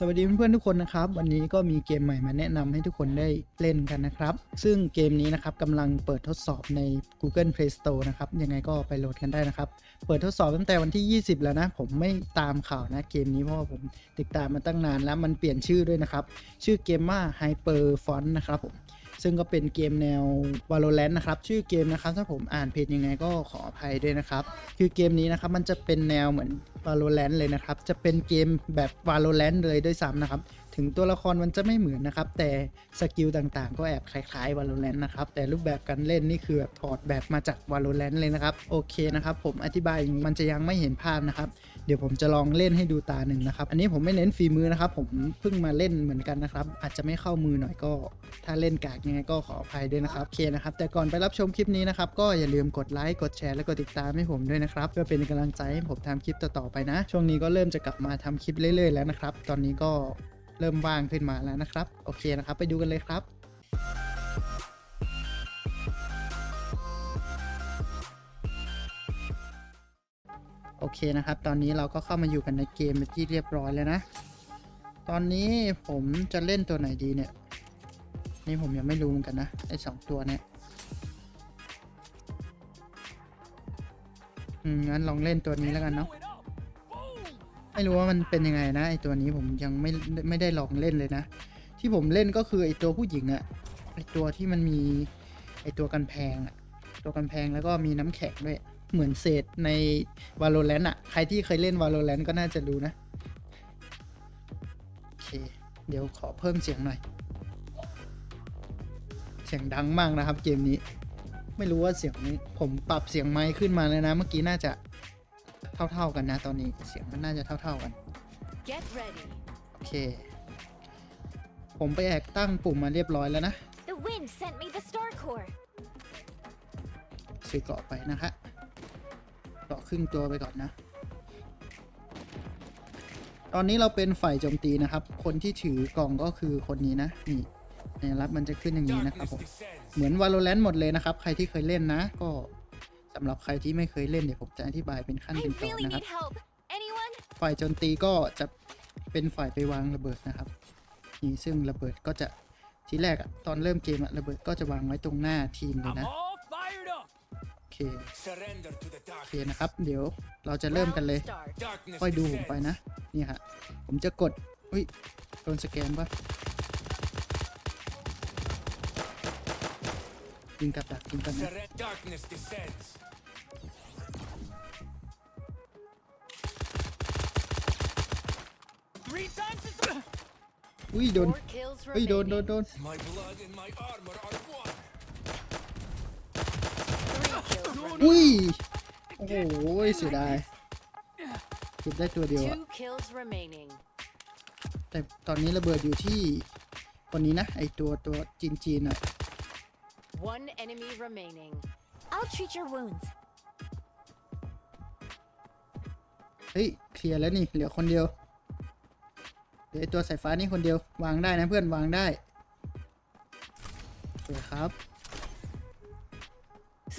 สวัสดีเพื่อนๆทุกคนนะครับ วันนี้ก็มีเกมใหม่มาแนะนำให้ทุกคนได้เล่นกันนะครับ ซึ่งเกมนี้นะครับกำลังเปิดทดสอบใน Google Play Store นะครับ ยังไงก็ไปโหลดกันได้นะครับ เปิดทดสอบตั้งแต่วันที่ 20 แล้วนะ ผมไม่ตามข่าวนะเกมนี้เพราะว่าผมติดตามมาตั้งนานแล้วมันเปลี่ยนชื่อด้วยนะครับ ชื่อเกมว่า Hyper Font นะครับผม ซึ่งก็เป็นเกมแนว Valorant นะครับ ชื่อเกมนะครับ ถ้าผมอ่านผิดยังไงก็ขออภัยด้วยนะครับ คือเกมนี้นะครับ มันจะเป็นแนวเหมือน Valorant เลยนะครับ จะเป็นเกมแบบ Valorant เลยด้วยซ้ำนะครับ ถึงตัวละครมันจะไม่เหมือนนะครับ แต่สกิลต่างๆ ก็แอบคล้ายๆ Valorant นะครับ แต่รูปแบบการเล่นนี่คือแบบถอดแบบมาจาก Valorant เลยนะครับ โอเคนะครับ ผมอธิบายมันจะยังไม่เห็นภาพนะครับ เดี๋ยวผมจะลองเล่นให้ดูตาหนึ่งนะครับ อันนี้ผมไม่เน้นฝีมือนะครับ ผมเพิ่งมาเล่นเหมือนกันนะครับ อาจจะไม่เข้ามือหน่อยก็ ถ้าเล่นกากยังไงก็ขออภัยด้วยนะครับ โอเคนะครับ แต่ก่อนไปรับชมคลิปนี้นะครับ ก็อย่าลืมกดไลค์ กดแชร์และกดติดตามให้ผมด้วยนะครับ เพื่อเป็นกำลังใจให้ผมทำคลิปต่อๆไปนะ ช่วงนี้ก็เริ่มจะกลับมาทำคลิปเรื่อยๆแล้วนะครับ ตอนนี้ก็ เริ่มว่างขึ้นมาแล้วนะครับ โอเคนะครับ ไปดูกันเลยครับโอเคนะครับ ตอนนี้เราก็เข้ามาอยู่กันในเกมเป็นที่เรียบร้อยแล้วนะ ตอนนี้ผมจะเล่นตัวไหนดีเนี่ย นี่ผมยังไม่รู้เหมือนกันนะ ไอ้สองตัวเนี่ย อืมงั้นลองเล่นตัวนี้แล้วกันเนาะ ไม่รู้ว่ามันเป็นยังไงนะไอตัวนี้ผมยังไม่ไม่ได้ลองเล่นเลยนะ ที่ผมเล่นก็คือไอตัวผู้หญิงอะไอตัวที่มันมีไอตัวกันแพงอะตัวกันแพงแล้วก็มีน้ำแข็งด้วยเหมือนเศษใน Valorant อะใครที่เคยเล่น Valorant ก็น่าจะรู้นะโอเค เดี๋ยวขอเพิ่มเสียงหน่อย เสียงดังมากนะครับเกมนี้ ไม่รู้ว่าเสียงผมปรับเสียงไมค์ขึ้นมาแล้วนะ เมื่อกี้น่าจะ เท่า ๆกันนะตอนนี้เสียงมันน่าจะเท่า ๆกัน Get ready. โอเค ผมไปแอกตั้งปุ่มมาเรียบร้อยแล้วนะ The wind sent me the star core. ซื้อเกราะไปนะคะเกราะครึ่งตัวไปก่อนนะ ตอนนี้เราเป็นฝ่ายโจมตีนะครับ คนที่ถือกล่องก็คือคนนี้นะนี่สัญลักษณ์มันจะขึ้นอย่างนี้นะครับผม เหมือน Valorant หมดเลยนะครับ ใครที่เคยเล่นนะก็ สำหรับใครที่ไม่เคยเล่นเดี๋ยวผมจะอธิบายเป็นขั้น I เป็นตอน really นะครับ need help. Anyone? ฝ่ายโจมตีก็จะเป็นฝ่ายไปวางระเบิดนะครับนี่ซึ่งระเบิดก็จะทีแรกอะตอนเริ่มเกมอะระเบิดก็จะวางไว้ตรงหน้าทีมเลย I'm นะ all fired up. โอเค Surrender to the โอเค dark. นะครับ เดี๋ยวเราจะเริ่มกันเลย Round start. Darkness ค่อยดูผมไป descends. นะ นี่ฮะผมจะกดอุ้ยโดนสแกนปะยิงกับดักยิงกันนะ อุ้ยโดน Four kills อุ้ยโดนโดน remaining. โดน My blood and my armor are one. Three kills remaining. อุ้ย โอ้โหเสียดายเก็บได้ตัวเดียวอะ Two kills remaining. แต่ตอนนี้ระเบิดอยู่ที่คนนี้นะ ไอตัวตัวจีนจีนๆหน่อย One enemy remaining. I'll treat your wounds. เฮ้ย เคลียร์แล้วนี่ เหลือคนเดียว เหลือไอตัวสายฟ้านี่คนเดียววางได้นะเพื่อนวางได้โอเคครับ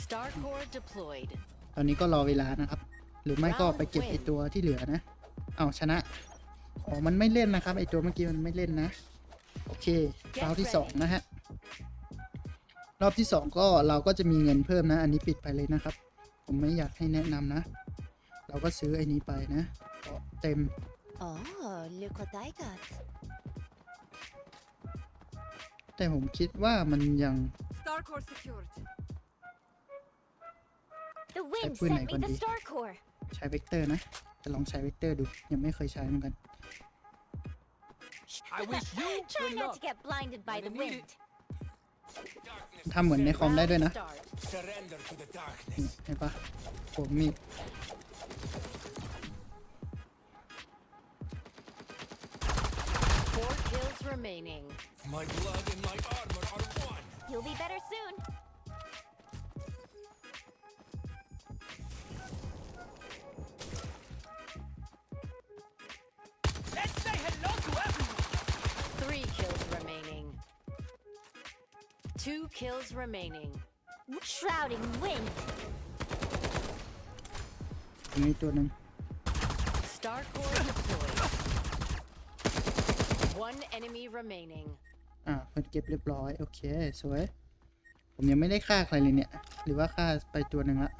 Star core deployed. ตอนนี้ก็รอเวลานะครับ หรือไม่ก็ไปเก็บไอตัวที่เหลือนะ เอาชนะ อ๋อ มันไม่เล่นนะครับ ไอตัวเมื่อกี้มันไม่เล่นนะ โอเครอบที่สองนะฮะ รอบที่สองก็เราก็จะมีเงินเพิ่มนะ อันนี้ปิดไปเลยนะครับ ผมไม่อยากให้แนะนำนะ เราก็ซื้อไอ้นี้ไปนะก็เต็ม Oh, look what I got. แต่ผมคิดว่ามันยัง Star core secured. The wind Put sent này me con the đi. star core. ใช้เวกเตอร์นะ จะลองใช้เวกเตอร์ดู ยังไม่เคยใช้เหมือนกัน I wish you Try good not luck. to get blinded by the Gonna need wind. Darkness ทำเหมือนในคอมได้ด้วยนะ Start. Surrender to the นี่ darkness. เห็นปะผมมี Four kills remaining. My blood and my armor are one. You'll be better soon. Let's say hello to everyone. Three kills remaining. Two kills remaining. Shrouding wind. Starcore deployed. One enemy remaining. อ่าเพิ่นเก็บเรียบร้อย โอเค สวย ผมยังไม่ได้ฆ่าใครเลยเนี่ย หรือว่าฆ่าไปตัวหนึ่งละ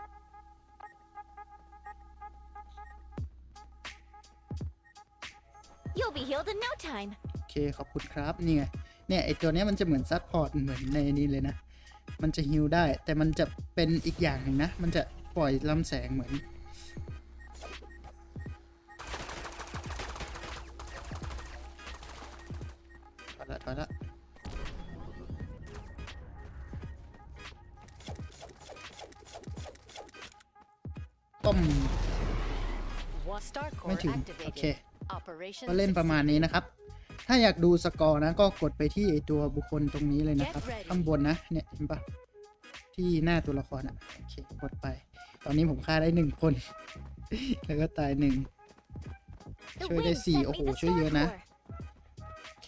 You'll be healed in no time. โอเค ขอบคุณครับ นี่ไง เนี่ย ไอตัวเนี้ยมันจะเหมือนซัพพอร์ต เหมือนในนี้เลยนะ มันจะฮิลได้ แต่มันจะเป็นอีกอย่างหนึ่งนะ มันจะปล่อยลำแสงเหมือน ละถอยละต้ม One star ไม่ core ถึง โอเค activated. Operation ก็เล่นประมาณนี้นะครับ ถ้าอยากดูสกอร์นะ ก็กดไปที่ไอ้ตัวบุคคลตรงนี้เลยนะครับ Get ready ข้างบนนะ เนี่ยเห็นปะที่หน้าตัวละครอะ โอเค กดไป ตอนนี้ผมฆ่าได้หนึ่งคน แล้วก็ตายหนึ่ง The ช่วยได้ wind สี่ sent โอ้ me โห the ช่วยเยอะ star นะ core. โอ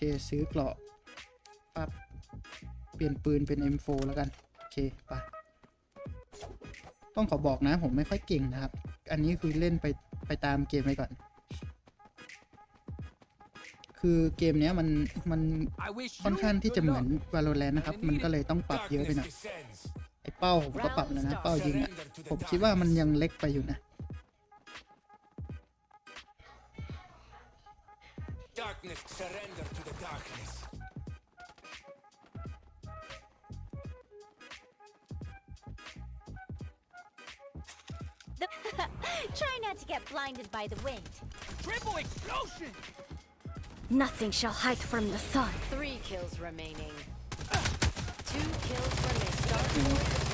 เคซื้อเกราะปั๊บเปลี่ยนปืนเป็น M4 แล้วกัน โอเคไปต้องขอบอกนะผมไม่ค่อยเก่งนะครับ อันนี้คือเล่นไปไปตามเกมไปก่อน คือเกมเนี้ยมันมันค่อนข้างที่จะเหมือน Valorant นะครับ มันก็เลยต้องปรับเยอะไปหน่อยไอ้เป้าผมก็ปรับแล้วนะ เป้ายิงอะผมคิดว่ามันยังเล็กไปอยู่นะ Darkness, surrender to the darkness. Try not to get blinded by the wind. Triple explosion! Nothing shall hide from the sun. Three kills remaining. Two kills remaining. Star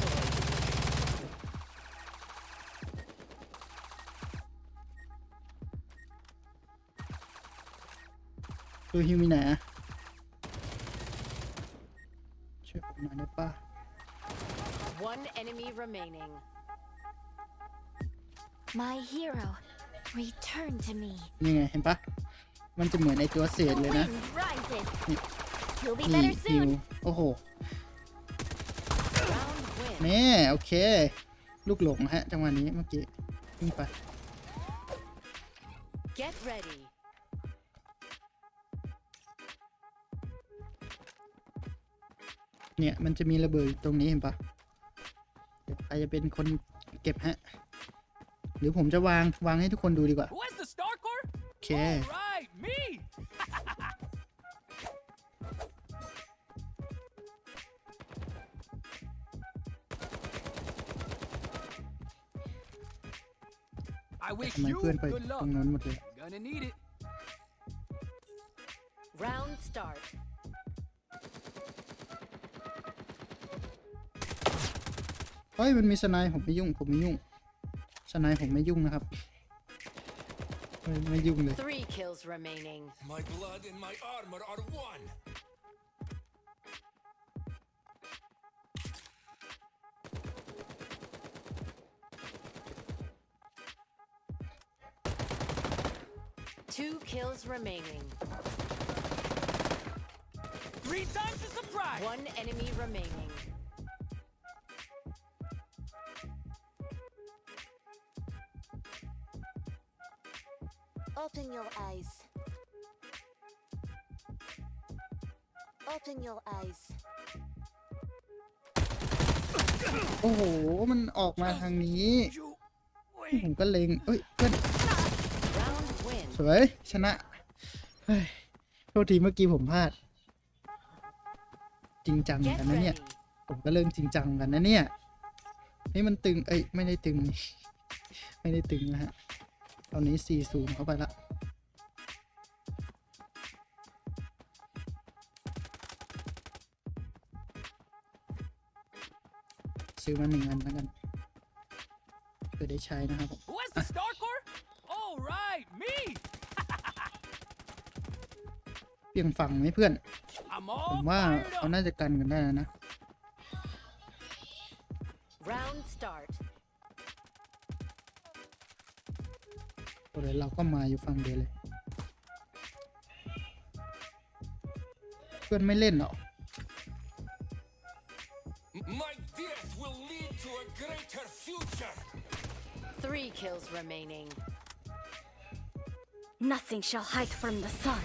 ดูฮิวมีไหนอะช่วยผมหน่อยได้ปะ One enemy remaining. My hero, return to me. นี่ไงเห็นปะมันจะเหมือนไอตัวเศ The ษเลยนะ wind rises. You'll be นี่ better ฮิว soon. โอ้โห Round win. แม่โอเค ลูกหลงฮะจังหวะนี้เมื่อกี้วิ่งไป Get ready. เนี่ยมันจะมีระเบิดอยู่ตรงนี้เห็นปะเดี๋ยวใครจะเป็นคนเก็บฮะ หรือผมจะวางวางให้ทุกคนดูดีกว่า Who has the star core? โอเค Alright, me! I wish ทำไม you เพื่อนไป good ต luck. รงนั้นหมดเลย Gonna need it. Round start. เฮ้ยมันมีสไนด์ผมไม่ยุ่งผมไม่ยุ่งสไนด์ผมไม่ยุ่งนะครับไม่ไม่ยุ่งเลย Three kills remaining. My blood and my armor are one. Two kills remaining. Three times the surprise. One enemy remaining. Open your eyes. Open your eyes. โอ้โห มันออกมาทางนี้ You ผมก็เล็งเอ้ยเพื่อน Round win. สวย ชนะเฮ้ยโทษทีเมื่อกี้ผมพลาด จริงจัง Get กันนะเนี่ย ready. ผมก็เริ่มจริงจังกันนะเนี่ยนี่มันตึง เอ้ย ไม่ได้ตึง ไม่ได้ตึงนะฮะ ตอนนี้สี่ศูนย์เข้าไปละ ซื้อมาหนึ่งอันแล้วกันเพื่อได้ใช้นะครับผม Who has the star core? Alright, me! เปลี่ยงฝั่งไหมเพื่อน I'm ผม all ว่า fired เขา up. น่าจะกันกันได้แล้วนะ Round start. โอ้เลยเราก็มาอยู่ฝั่งเดียวเลย เพื่อนไม่เล่นเหรอ My remaining. Nothing shall hide from the sun.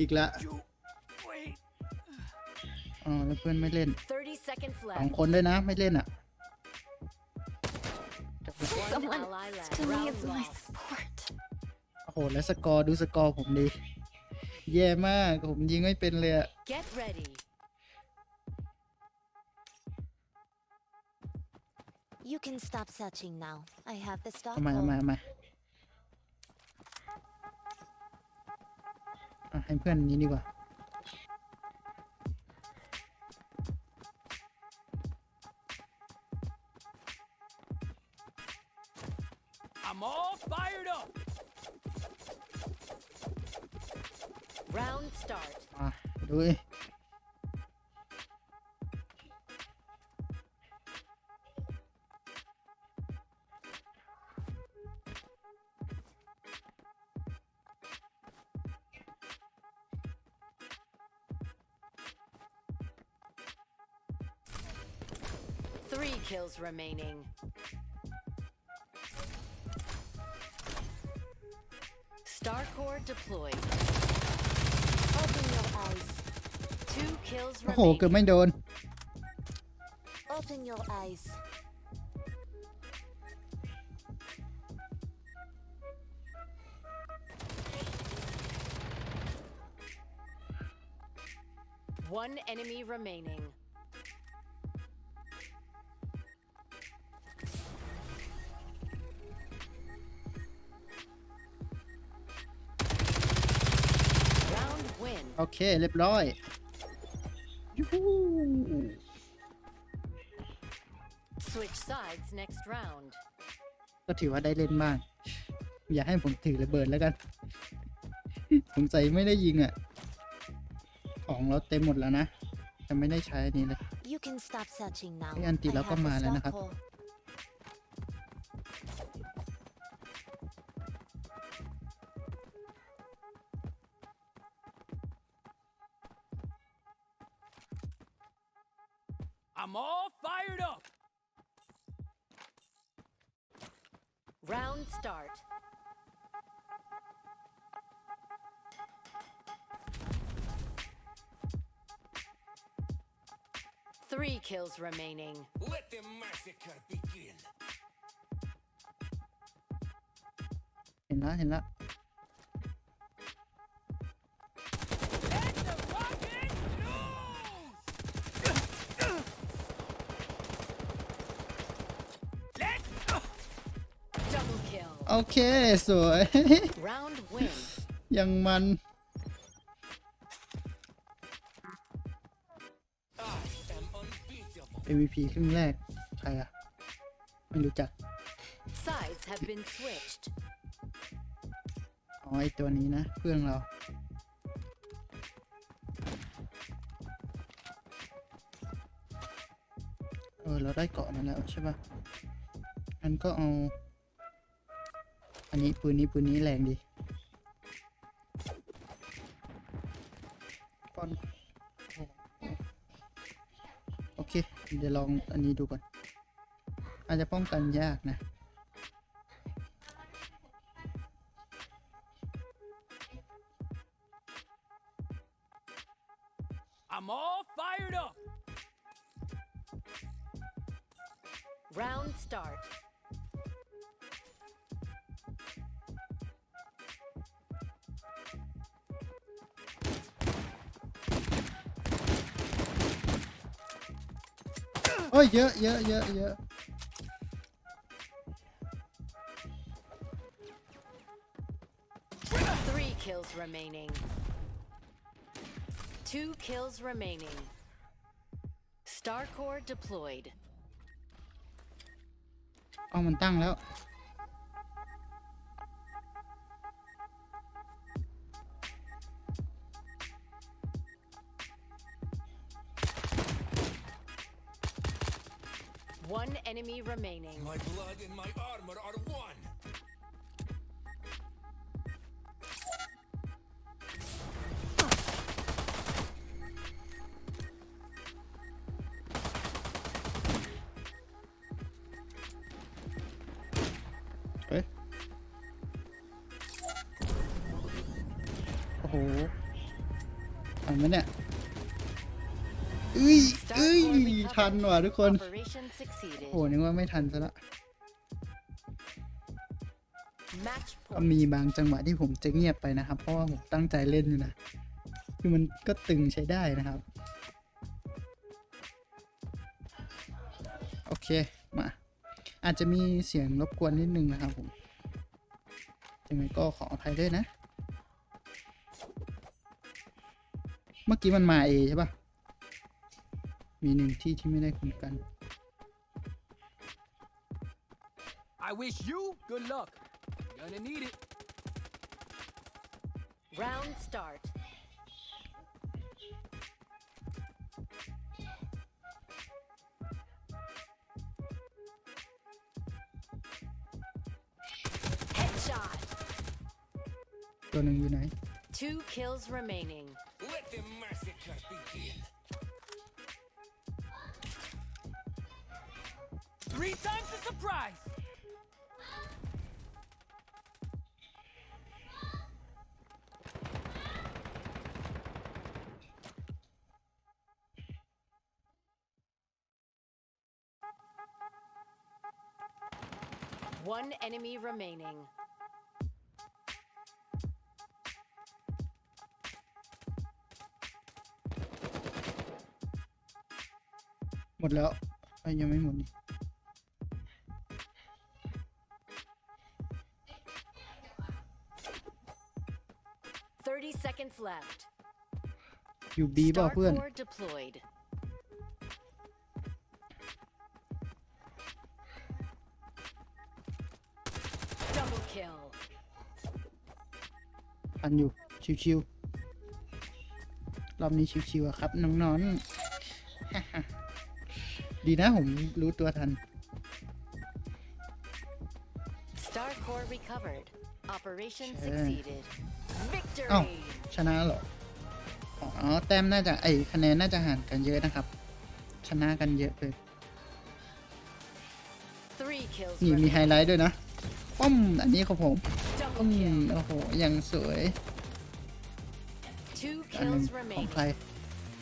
อีกละ you wait. อ๋อแล้วเพื่อนไม่เล่น30 seconds สอง left. คนด้วยนะ ไม่เล่นอะ One Someone ally left. to Round needs my lost. support. โอ้โห แล้วสกอร์ดูสกอร์ผมดี แย่มาก ผมยิงไม่เป็นเลยอะ Get ready. You can stop searching now. I have the stock. เอามาเอามาเอามา อะให้เพื่อนนี้ดีกว่า I'm all fired up. Round start. มาดูดิ Three kills remaining. Star core deployed. Open your eyes. Two kills โอ้โห เกือบ remaining. ไม่โดน Open your eyes. One enemy remaining. โอเค เรียบร้อยยูฮู Switch sides next round. ก็ถือว่าได้เล่นบ้างอย่าให้ผมถือระเบิดแล้วกันสงสัยไม่ได้ยิงอะ ของเราเต็มหมดแล้วนะ จะไม่ได้ใช้อันนี้เลย You can stop searching now. ไอ้อันติ I แล้วก็ have the มาแล้ว stock นะครับ hole. I'm all fired up. Round start. Three kills remaining. Let the massacre begin. เห็นแล้วเห็นแล้ว เค สวย Round win. ยังมัน I am unbeatable. MVP ครึ่งแรก ใครอะไม่รู้จัก Sides have been switched. อ๋อไอตัวนี้นะ เพื่อนเรา เออ เราได้เกาะมาแล้วใช่ปะงั้นก็เอา อันนี้ปืนนี้ปืนนี้แรงดีป้อนโอเค เดี๋ยวลองอันนี้ดูก่อน อาจจะป้องกันยากนะ อ้ยเยอะเยอะเยอะเยอะ Three kills remaining. Two kills remaining. Star core deployed. เอามันตั้งแล้ว One enemy remaining. My blood and my armor are one. ทัน recovered. ว่ะทุกคน Operation succeeded. โอ้นึกว่าไม่ทันซะละ Match ก็ point. มีบางจังหวะที่ผมจะเงียบไปนะครับ เพราะว่าผมตั้งใจเล่นอยู่นะ คือมันก็ตึงใช้ได้นะครับ โอเค มา อาจจะมีเสียงรบกวนนิดนึงนะครับผมยังไงก็ขออภัยด้วยนะ เมื่อกี้มันมาเอใช่ปะ มีหนึ่งที่ที่ไม่ได้คุยกัน I wish you good luck. Gonna need it. Round start. Headshot. ตัวหนึ่งอยู่ไหน Two kills remaining. Let the massacre begin. Three times the surprise. One enemy remaining. หมดแล้ left. อยู่บีเปล่า Star เพื่อน core deployed. Double kill. ทันอยู่ชิวๆรอบนี้ชิวๆอะครับน้องนอนดีนะผมรู้ตัวทัน Star core recovered. Operation Sure. succeeded. Victory. เอ้าชนะเหรอ อ๋อ แต้มน่าจะไอคะแนนน่าจะห่างกันเยอะนะครับ ชนะกันเยอะเลย Three kills นี่มีไฮ remaining. ไลท์ด้วยนะป้อมอันนี้ของผม Double อืม kill. โอ้โหยังสวย Two อันหนึง kills ของ remaining. ใคร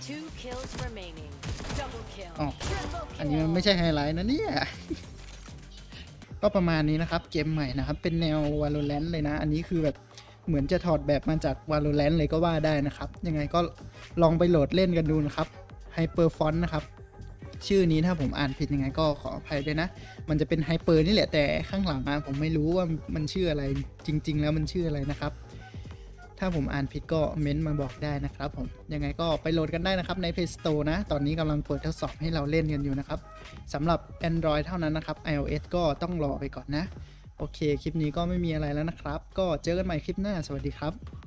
Two kills remaining. Double kill. Oh. Triple อันนี้มันไม่ kill. ใช่ไฮไลท์นะเนี่ย ก็ประมาณนี้นะครับเกมใหม่นะครับ เป็นแนว Valorant เลยนะ อันนี้คือแบบเหมือนจะถอดแบบมาจาก Valorant เลยก็ว่าได้นะครับ ยังไงก็ลองไปโหลดเล่นกันดูนะครับ Hyper Font นะครับ ชื่อนี้ถ้าผมอ่านผิดยังไงก็ขออภัยด้วยนะ มันจะเป็นไฮเปอร์นี่แหละแต่ข้างหลังอะผมไม่รู้ว่ามันชื่ออะไรจริง ๆ แล้วมันชื่ออะไรนะครับ ถ้าผมอ่านผิดก็เม้นต์มาบอกได้นะครับผม ยังไงก็ไปโหลดกันได้นะครับใน Play Store นะ ตอนนี้กำลังเปิดทดสอบให้เราเล่นกันอยู่นะครับสำหรับ Android เท่านั้นนะครับ iOS ก็ต้องรอไปก่อนนะ โอเค คลิปนี้ก็ไม่มีอะไรแล้วนะครับ ก็เจอกันใหม่คลิปหน้า สวัสดีครับ